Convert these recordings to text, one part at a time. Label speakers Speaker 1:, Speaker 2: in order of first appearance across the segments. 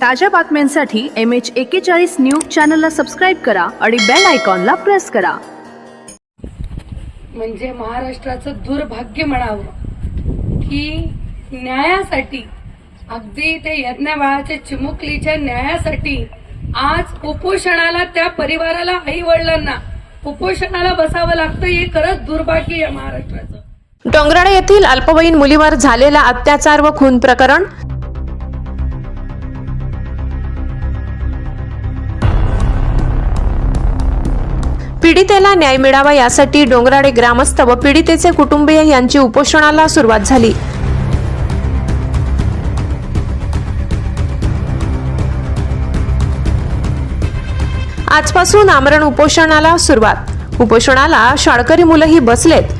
Speaker 1: ताज्या बातम्यांसाठी M H एक्केचाळीस न्यूज चॅनलला सबस्क्राईब करा आणि बेल आयकॉनला प्रेस करा.
Speaker 2: म्हणजे महाराष्ट्राचं दुर्भाग्य म्हणावं की न्यायासाठी अगदी ते यज्ञ बाळाच्या चिमुकलीच्या न्यायासाठी आज उपोषणाला त्या परिवाराला आई वडिलांना उपोषणाला बसावं लागतं हे खरंच दुर्भाग्य आहे महाराष्ट्राचं.
Speaker 3: डोंगराळे येथील अल्पवयीन मुलीवर झालेला अत्याचार व खून प्रकरण पीडितेला न्याय मिळावा यासाठी डोंगराळे ग्रामस्थ व पीडितेचे कुटुंबीय यांची उपोषणाला सुरुवात झाली. आजपासून आमरण उपोषणाला सुरुवात. उपोषणाला शाळकरी मुलंही बसलेत.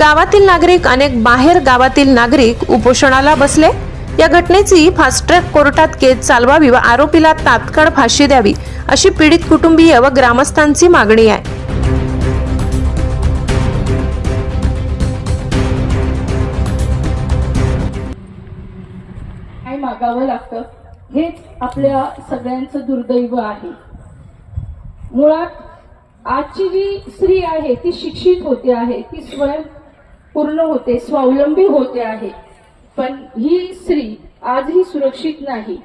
Speaker 3: गावातील नागरिक अनेक बाहेर गावातील नागरिक उपोषणाला बसले. या घटनेची फास्ट ट्रॅक कोर्टात केस चालवावी व आरोपीला तात्काळ फाशी द्यावी अशी पीडित कुटुंबीय व ग्रामस्थांची मागणी आहे.
Speaker 4: मागावं लागतं? हेच आपल्या सगळ्यांचं दुर्दैव आहे. मुळात आजची जी स्त्री आहे ती शिक्षित होते आहे ती स्वयं पूर्ण होते स्वावलंबी होते आहे. पण ही स्त्री आजही सुरक्षित नाही.